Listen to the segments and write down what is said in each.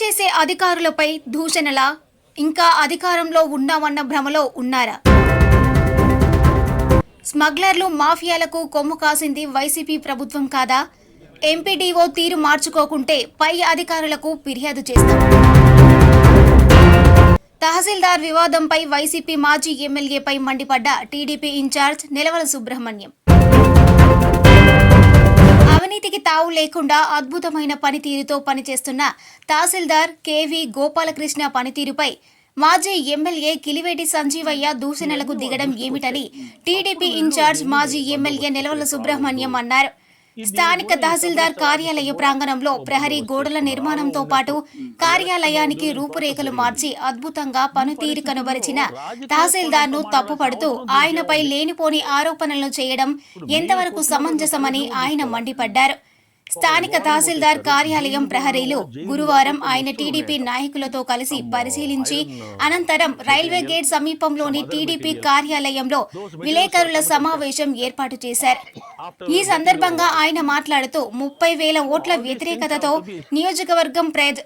పనిచేసే అధికారులపై దూషణల? ఇంకా అధికారంలో ఉన్నామన్న భ్రమలో ఉన్నారా? స్మగ్లర్లు మాఫియాలకు కొమ్ము కాసింది వైసీపీ ప్రభుత్వం కాదా? ఎంపీడీఓ తీరు మార్చుకోకుంటే పై అధికారులకు ఫిర్యాదు చేస్తాం. తహసీల్దార్ వివాదంపై వైసీపీ మాజీ ఎమ్మెల్యేపై మండిపడ్డ టీడీపీ ఇన్ఛార్జ్ నిలవల సుబ్రహ్మణ్యం. అవినీతికి తావు లేకుండా అద్భుతమైన పనితీరుతో పనిచేస్తున్న తహసీల్దార్ కేవీ గోపాలకృష్ణ పనితీరుపై మాజీ ఎమ్మెల్యే కిలివేటి సంజీవయ్య దూషణలకు దిగడం ఏమిటని టీడీపీ ఇన్ఛార్జ్ మాజీ ఎమ్మెల్యే నిలవల సుబ్రహ్మణ్యం అన్నారు. స్థానిక తహసీల్దార్ కార్యాలయ ప్రాంగణంలో ప్రహరీ గోడల నిర్మాణంతో పాటు కార్యాలయానికి రూపురేఖలు మార్చి అద్భుతంగా పనితీరు కనబరిచిన తహసీల్దార్ను తప్పుపడుతూ ఆయనపై లేనిపోని ఆరోపణలు చేయడం ఎంతవరకు సమంజసమని ఆయన మండిపడ్డారు? స్థానిక తహసీల్దార్ కార్యాలయం ప్రహరీలు గురువారం ఆయన టీడీపీ నాయకులతో కలిసి పరిశీలించి అనంతరం రైల్వే గేట్ సమీపంలోని టీడీపీ కార్యాలయంలో విలేకరుల సమావేశం ఏర్పాటు చేశారు. ఈ సందర్భంగా ఆయన మాట్లాడుతూ ముప్పై వేల ఓట్ల వ్యతిరేకతతో నియోజకవర్గం ప్రజ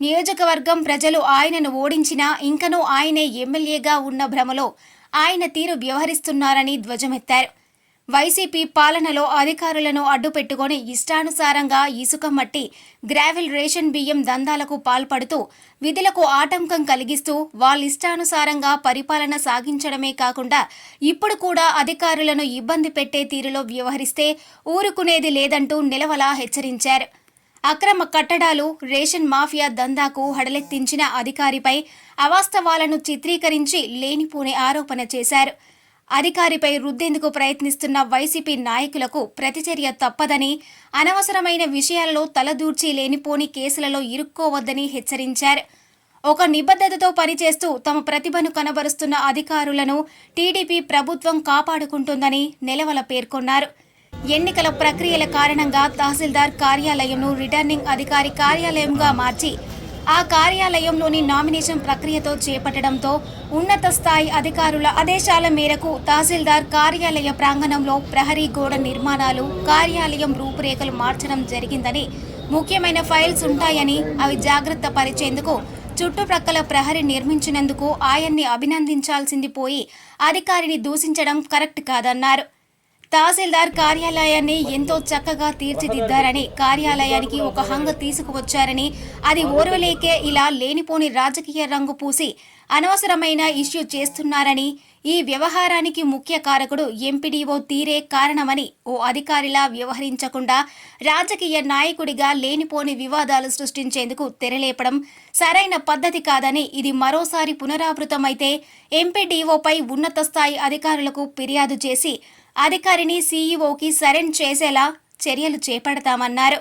నియోజకవర్గం ప్రజలు ఆయనను ఓడించినా ఇంకనూ ఆయనే ఎమ్మెల్యేగా ఉన్న భ్రమలో ఆయన తీరు వ్యవహరిస్తున్నారని ధ్వజమెత్తారు. వైసీపీ పాలనలో అధికారులను అడ్డుపెట్టుకుని ఇష్టానుసారంగా ఇసుక మట్టి గ్రావెల్ రేషన్ బియ్యం దందాలకు పాల్పడుతూ విధులకు ఆటంకం కలిగిస్తూ వాళ్ళిష్టానుసారంగా పరిపాలన సాగించడమే కాకుండా ఇప్పుడు కూడా అధికారులను ఇబ్బంది పెట్టే తీరులో వ్యవహరిస్తే ఊరుకునేది లేదంటూ నిలవలా హెచ్చరించారు. అక్రమ కట్టడాలు రేషన్ మాఫియా దందాకు హడలెత్తించిన అధికారిపై అవాస్తవాలను చిత్రీకరించి లేనిపోని ఆరోపణ చేశారు. అధికారిపై రుద్దేందుకు ప్రయత్నిస్తున్న వైసీపీ నాయకులకు ప్రతిచర్య తప్పదని అనవసరమైన విషయాలలో తలదూర్చి లేనిపోని కేసులలో ఇరుక్కోవద్దని హెచ్చరించారు. ఒక నిబద్ధతతో పనిచేస్తూ తమ ప్రతిభను కనబరుస్తున్న అధికారులను టీడీపీ ప్రభుత్వం కాపాడుకుంటుందని నిలవల పేర్కొన్నారు. ఎన్నికల ప్రక్రియల కారణంగా తహసీల్దార్ కార్యాలయంను రిటర్నింగ్ అధికారి కార్యాలయంగా మార్చి ఆ కార్యాలయంలోని నామినేషన్ ప్రక్రియతో చేపట్టడంతో ఉన్నత స్థాయి అధికారుల ఆదేశాల మేరకు తహసీల్దార్ కార్యాలయ ప్రాంగణంలో ప్రహరీ గోడ నిర్మాణాలు కార్యాలయం రూపురేఖలు మార్చడం జరిగిందని ముఖ్యమైన ఫైల్స్ ఉంటాయని అవి జాగ్రత్త పరిచేందుకు చుట్టుప్రక్కల ప్రహరి నిర్మించినందుకు ఆయన్ని అభినందించాల్సింది పోయి అధికారిని దూషించడం కరెక్ట్ కాదన్నారు. తహసీల్దార్ కార్యాలయాన్ని ఎంతో చక్కగా తీర్చిదిద్దారని కార్యాలయానికి ఒక హంగ తీసుకువచ్చారని అది ఓర్వలేకే ఇలా లేనిపోని రాజకీయ రంగు పూసి అనవసరమైన ఇష్యూ చేస్తున్నారని ఈ వ్యవహారానికి ముఖ్య కారకుడు ఎంపీడీఓ తీరే కారణమని ఓ అధికారిలా వ్యవహరించకుండా రాజకీయ నాయకుడిగా లేనిపోని వివాదాలు సృష్టించేందుకు తెరలేపడం సరైన పద్ధతి కాదని ఇది మరోసారి పునరావృతమైతే ఎంపీడీఓపై ఉన్నత స్థాయి అధికారులకు ఫిర్యాదు చేసి అధికారిని సీఈఓకి సరెండ్ చేసేలా చర్యలు చేపడతామన్నారు.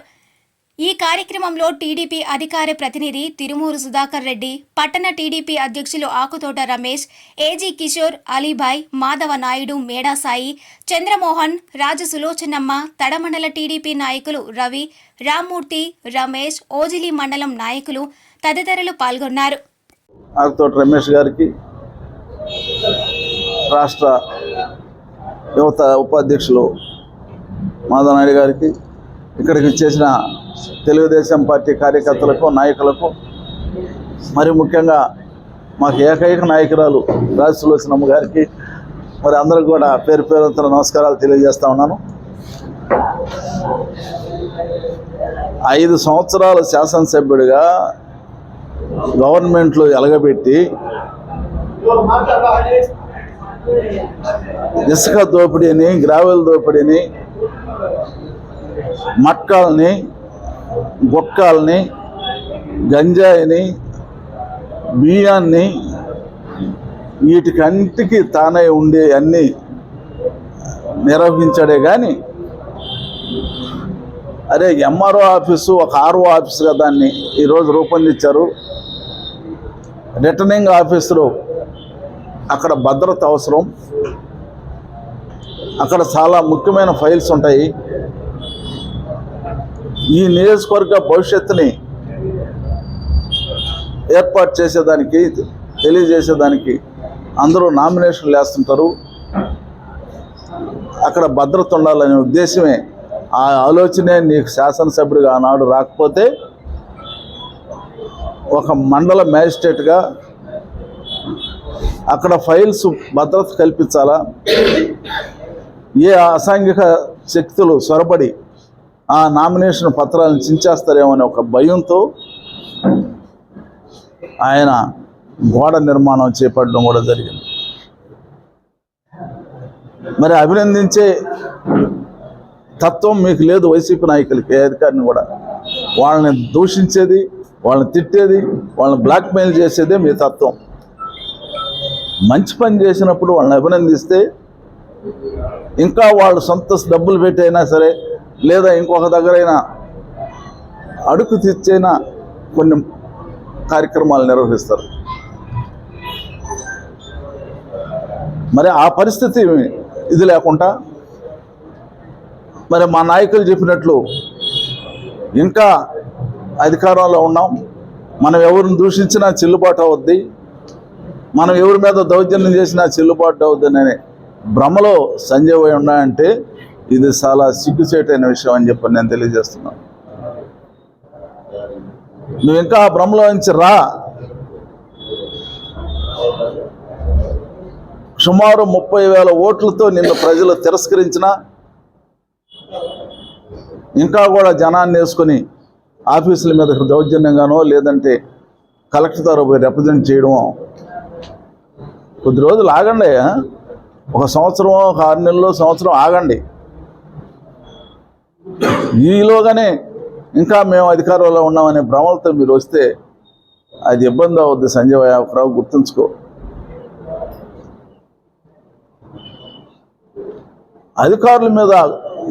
ఈ కార్యక్రమంలో టీడీపీ అధికార ప్రతినిధి తిరుమూరు సుధాకర్ రెడ్డి పట్టణ టీడీపీ అధ్యక్షులు ఆకుతోట రమేష్ ఏజీ కిషోర్ అలీభాయ్ మాధవ నాయుడు మేడాసాయి చంద్రమోహన్ రాజు సులోచనమ్మ తడమండల టీడీపీ నాయకులు రవి రామ్మూర్తి రమేష్ ఓజిలి మండలం నాయకులు తదితరులు పాల్గొన్నారు. ఆకుతోట రమేష్ గారికి రాష్ట్ర యువత ఉపాధ్యక్షులు మాధవనాయుడు గారికి ఇక్కడికి చేసిన తెలుగుదేశం పార్టీ కార్యకర్తలకు నాయకులకు మరి ముఖ్యంగా మాకు ఏకైక నాయకురాలు రాజసులోచనమ్మ గారికి మరి అందరికి కూడా పేరు పేరుతో నమస్కారాలు తెలియజేస్తా ఉన్నాను. ఐదు సంవత్సరాల శాసనసభ్యుడిగా గవర్నమెంట్లో ఎలగబెట్టి ఇసుక దోపిడీని గ్రావెల్ దోపిడీని మట్కాల్ని గుట్కాల్ని గంజాయిని బియ్యాన్ని వీటికంటికి తానై ఉండే అన్నీ నిర్వహించాడే కానీ అరే ఎంఆర్ఓ ఆఫీసు ఒక ఆర్ఓ ఆఫీసుగా దాన్ని ఈరోజు రూపొందించారు. రిటర్నింగ్ ఆఫీసరు అక్కడ భద్రత అవసరం. అక్కడ చాలా ముఖ్యమైన ఫైల్స్ ఉంటాయి. ఈ నియోజకవర్గ భవిష్యత్తుని ఏర్పాటు చేసేదానికి తెలియజేసేదానికి అందరూ నామినేషన్లు వేస్తుంటారు. అక్కడ భద్రత ఉండాలనే ఉద్దేశమే ఆ ఆలోచనే నీకు శాసనసభ్యుడిగా ఆనాడు రాకపోతే ఒక మండల మ్యాజిస్ట్రేట్గా అక్కడ ఫైల్స్ భద్రత కల్పించాలా? ఏ అసాంఘిక శక్తులు సొరబడి ఆ నామినేషన్ పత్రాలను చించేస్తారేమో అనే ఒక భయంతో ఆయన గోడ నిర్మాణం చేపట్టడం కూడా జరిగింది. మరి అభినందించే తత్వం మీకు లేదు వైసీపీ నాయకులకి ఏ అధికారిని కూడా. వాళ్ళని దూషించేది వాళ్ళని తిట్టేది వాళ్ళని బ్లాక్మెయిల్ చేసేదే మీ తత్వం. మంచి పని చేసినప్పుడు వాళ్ళని అభినందిస్తే ఇంకా వాళ్ళు సొంత డబ్బులు పెట్టైనా సరే లేదా ఇంకొక దగ్గరైనా అడుగు తెచ్చైనా కొన్ని కార్యక్రమాలు నిర్వహిస్తారు. మరి ఆ పరిస్థితి ఇది లేకుండా మరి మా నాయకులు చెప్పినట్లు ఇంకా అధికారంలో ఉన్నాం. మనం ఎవరిని దూషించినా చెల్లుబాటు అవుద్ది. మనం ఎవరి మీద దౌర్జన్యం చేసినా చెల్లుబాటు అవుద్దని భ్రమలో సంజయ్ పోయి ఉన్నాయంటే ఇది చాలా సిగ్గుచేటైన విషయం అని చెప్పి నేను తెలియజేస్తున్నాను నువ్వు ఇంకా ఆ భ్రమలో నుంచి రా. సుమారు ముప్పై వేల ఓట్లతో నిన్ను ప్రజలు తిరస్కరించిన ఇంకా కూడా జనాన్ని వేసుకొని ఆఫీసుల మీద దౌర్జన్యంగానో లేదంటే కలెక్టర్ ద్వారా పోయి రిప్రజెంట్ చేయడమో కొద్ది రోజులు ఆగండి. ఒక సంవత్సరం ఒక ఆరు నెలలు సంవత్సరం ఆగండి. ఈలోగానే ఇంకా మేము అధికారంలో ఉన్నామనే భ్రమలతో మీరు వస్తే అది ఇబ్బంది అవుద్ది సంజయ్ రావు గుర్తుంచుకో. అధికారుల మీద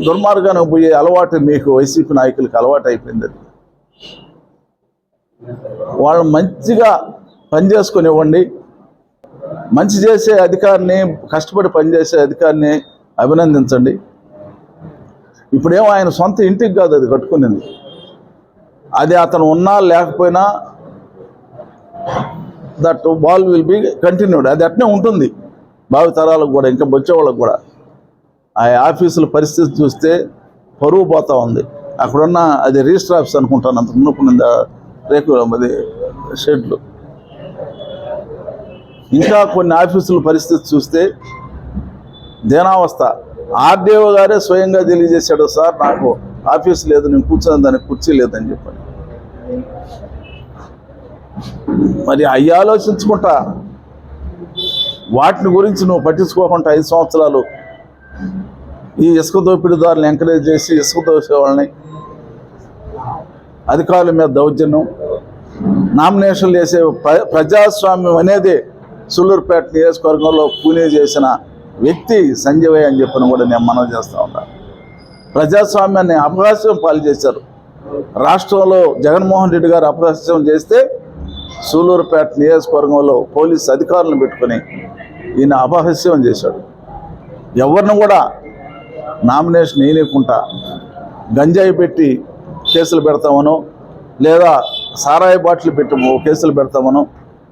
దుర్మార్గానికి పోయే అలవాటు మీకు వైసీపీ నాయకులకు అలవాటు అయిపోయింది అది. వాళ్ళు మంచిగా పనిచేసుకునివ్వండి మంచి చేసే అధికారిని కష్టపడి పనిచేసే అధికారిని అభినందించండి. ఇప్పుడేమో ఆయన సొంత ఇంటికి కాదు అది కట్టుకునింది. అది అతను ఉన్నా లేకపోయినా that ball will be continued అది అట్నే ఉంటుంది. భావి తరాలకు కూడా ఇంకా వచ్చేవాళ్ళకు కూడా. ఆ ఆఫీసుల పరిస్థితి చూస్తే పరువు పోతా ఉంది. అక్కడున్న అది రిజిస్టర్ ఆఫీస్ అనుకుంటాను అంత మునుకున్న రేకు అది షెడ్లు. ఇంకా కొన్ని ఆఫీసుల పరిస్థితి చూస్తే దేనావస్థ. ఆర్డీఓ గారే స్వయంగా తెలియజేశాడు సార్ నాకు ఆఫీస్ లేదు నేను కూర్చొని దానికి కుర్చీ లేదని చెప్పాను మరి అవి ఆలోచించుకుంటా. వాటిని గురించి నువ్వు పట్టించుకోకుండా ఐదు సంవత్సరాలు ఈ ఇసుక దోపిడీదారులను ఎంకరేజ్ చేసి ఇసుక దోసే వాళ్ళని అధికారుల మీద దౌర్జన్యం నామినేషన్లు వేసే ప్ర- ప్రజాస్వామ్యం అనేది సుళ్ళూరుపేట నియోజకవర్గంలో పూణే చేసిన వ్యక్తి సంజయ్ అని చెప్పిన కూడా నేను మనవి చేస్తూ ఉన్నాను ప్రజాస్వామ్యాన్ని అపహాస్యం పాలు చేశారు. రాష్ట్రంలో జగన్మోహన్ రెడ్డి గారు అపహాస్యం చేస్తే సూలూరుపేట నియోజకవర్గంలో పోలీస్ అధికారులను పెట్టుకొని ఈయన అపహాస్యం చేశాడు. ఎవరిని కూడా నామినేషన్ వేయలేకుండా గంజాయి పెట్టి కేసులు పెడతామనో లేదా సారాయి బాటిల్ పెట్టి కేసులు పెడతామనో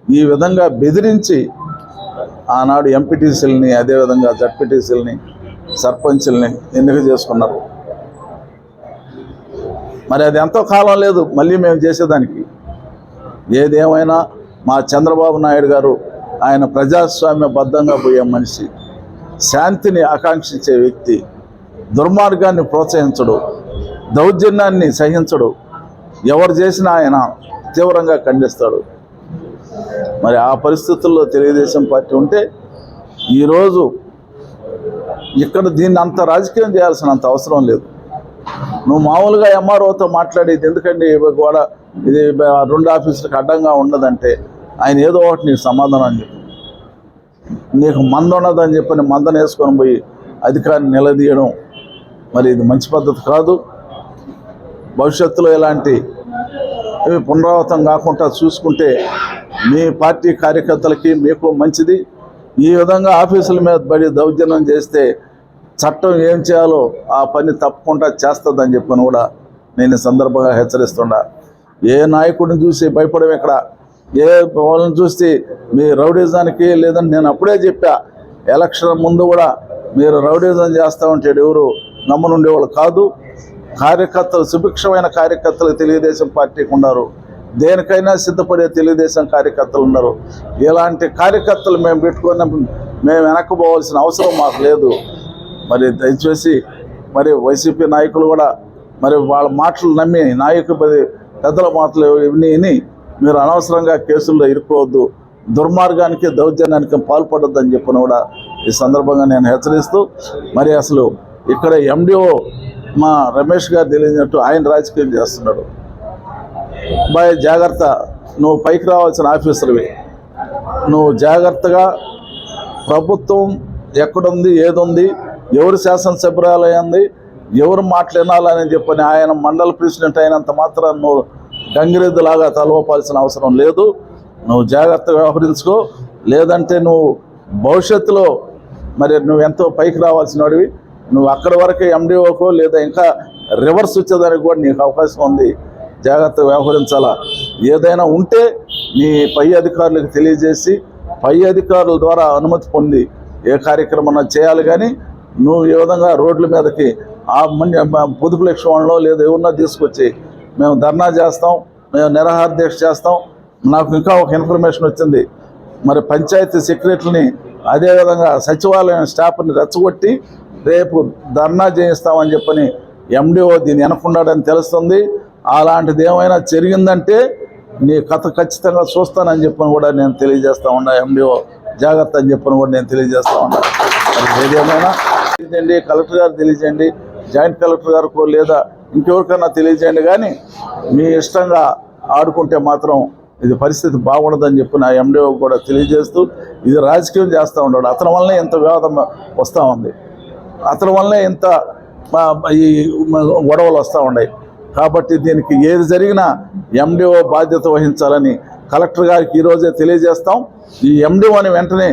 ఈ విధంగా బెదిరించి ఆనాడు ఎంపీటీసీలని అదేవిధంగా జడ్పీటీసీలని సర్పంచ్ల్ని ఎన్నిక చేసుకున్నారు. మరి అది ఎంతో కాలం లేదు మళ్ళీ మేము చేసేదానికి. ఏదేమైనా మా చంద్రబాబు నాయుడు గారు ఆయన ప్రజాస్వామ్యబద్ధంగా పోయే మనిషి శాంతిని ఆకాంక్షించే వ్యక్తి దుర్మార్గాన్ని ప్రోత్సహించడు దౌర్జన్యాన్ని సహించడు ఎవరు చేసినా ఆయన తీవ్రంగా ఖండిస్తాడు. మరి ఆ పరిస్థితుల్లో తెలుగుదేశం పార్టీ ఉంటే ఈరోజు ఇక్కడ దీన్ని అంత రాజకీయం చేయాల్సినంత అవసరం లేదు. నువ్వు మామూలుగా ఎంఆర్ఓతో మాట్లాడేది ఎందుకండి? ఇవి కూడా ఇది రెండు ఆఫీసులకు అడ్డంగా ఉండదంటే ఆయన ఏదో ఒకటి నీకు సమాధానం చెప్పి. నీకు మంద ఉన్నదని చెప్పని మందను వేసుకొని పోయి అధికారిని నిలదీయడం మరి ఇది మంచి పద్ధతి కాదు. భవిష్యత్తులో ఇలాంటి ఇవి పునరావృతం కాకుండా చూసుకుంటే మీ పార్టీ కార్యకర్తలకి మీకు మంచిది. ఈ విధంగా ఆఫీసుల మీద పడి దౌర్జన్యం చేస్తే చట్టం ఏం చేయాలో ఆ పని తప్పకుండా చేస్తుందని చెప్పని కూడా నేను సందర్భంగా హెచ్చరిస్తుండా ఏ నాయకుడిని చూసి భయపడం ఇక్కడ ఏ వాళ్ళని చూసి మీ రౌడీజానికి లేదని నేను అప్పుడే చెప్పా. ఎలక్షన్ ముందు కూడా మీరు రౌడీజం చేస్తామంటే ఎవరు? నమ్మనుండేవాళ్ళు కాదు. కార్యకర్తలు సుభిక్షమైన కార్యకర్తలు తెలుగుదేశం పార్టీకి ఉన్నారు. దేనికైనా సిద్ధపడే తెలుగుదేశం కార్యకర్తలు ఉన్నారు. ఇలాంటి కార్యకర్తలు మేము పెట్టుకున్న మేము వెనక్కిపోవాల్సిన అవసరం మాకు లేదు. మరి దయచేసి మరి వైసీపీ నాయకులు కూడా మరి వాళ్ళ మాటలు నమ్మి నాయకులు పెద్దల మాటలు విని విని మీరు అనవసరంగా కేసుల్లో ఇరుక్కోవద్దు. దుర్మార్గానికి దౌర్జన్యానికి పాల్పడొద్దని చెప్పిన కూడా ఈ సందర్భంగా నేను హెచ్చరిస్తూ మరి అసలు ఇక్కడ ఎండిఓ మా రమేష్ గారు తెలియనట్టు ఆయన రాజకీయం చేస్తున్నాడు. బాయ్ జాగ్రత్త. నువ్వు పైకి రావాల్సిన ఆఫీసర్వి. నువ్వు జాగ్రత్తగా ప్రభుత్వం ఎక్కడుంది ఏదుంది ఎవరు శాసనసభ్యురాలయ్యింది ఎవరు మాట్లాడాలని చెప్పని ఆయన మండల ప్రెసిడెంట్ అయినంత మాత్రం నువ్వు గంగిరెద్దులాగా తలవపాల్సిన అవసరం లేదు. నువ్వు జాగ్రత్తగా వ్యవహరించుకో. లేదంటే నువ్వు భవిష్యత్తులో మరి నువ్వు ఎంతో పైకి రావాల్సిన వాడివి నువ్వు అక్కడి వరకే ఎండిఓకో లేదా ఇంకా రివర్స్ వచ్చేదానికి కూడా నీకు అవకాశం ఉంది. జాగ్రత్తగా వ్యవహరించాలా? ఏదైనా ఉంటే నీ పై అధికారులకు తెలియజేసి పై అధికారుల ద్వారా అనుమతి పొంది ఏ కార్యక్రమం చేయాలి కానీ నువ్వు ఏ విధంగా రోడ్ల మీదకి ఆ మంది పొదుపు లక్ష్యంలో లేదా ఏమన్నా తీసుకొచ్చి మేము ధర్నా చేస్తాం మేము నిరాహార దీక్ష చేస్తాం. నాకు ఇంకా ఒక ఇన్ఫర్మేషన్ వచ్చింది. మరి పంచాయతీ సెక్రటరీని అదేవిధంగా సచివాలయం స్టాఫ్ని రెచ్చగొట్టి రేపు ధర్నా చేయిస్తామని చెప్పని ఎండిఓ దీన్ని వెనకుండాడని తెలుస్తుంది. అలాంటిది ఏమైనా జరిగిందంటే నీ కథ ఖచ్చితంగా చూస్తానని చెప్పని కూడా నేను తెలియజేస్తా ఉన్నా. ఎండిఓ జాగ్రత్త అని చెప్పని కూడా నేను తెలియజేస్తా ఉన్నా. ఏదేమైనా తెలియజేయండి కలెక్టర్ గారు తెలియజేయండి జాయింట్ కలెక్టర్ గారికి లేదా ఇంకెవరికైనా తెలియజేయండి. కానీ మీ ఇష్టంగా ఆడుకుంటే మాత్రం ఇది పరిస్థితి బాగుండదని చెప్పి నా ఎండిఓ కూడా తెలియజేస్తూ ఇది రాజకీయం చేస్తూ ఉన్నాడు. అతని వల్లనే ఇంత వివాదం వస్తూ ఉంది. అతని వల్లనే ఇంత ఈ గొడవలు వస్తూ ఉన్నాయి. కాబట్టి దీనికి ఏది జరిగినా ఎండిఓ బాధ్యత వహించాలని కలెక్టర్ గారికి ఈరోజే తెలియజేస్తాం. ఈ ఎండిఓని వెంటనే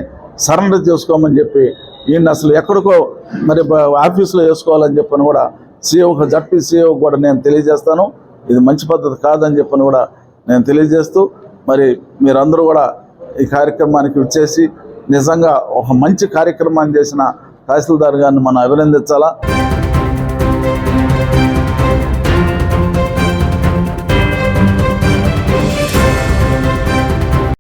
సరెండర్ చేసుకోమని చెప్పి ఈయన అసలు ఎక్కడికో మరి ఆఫీసులో వేసుకోవాలని చెప్పని కూడా సీఓకి జడ్పీ సీఓకి కూడా నేను తెలియజేస్తాను. ఇది మంచి పద్ధతి కాదని చెప్పని కూడా నేను తెలియజేస్తూ మరి మీరందరూ కూడా ఈ కార్యక్రమానికి వచ్చేసి నిజంగా ఒక మంచి కార్యక్రమాన్ని చేసిన తహసీల్దార్ గారిని మనం అభినందించాలా?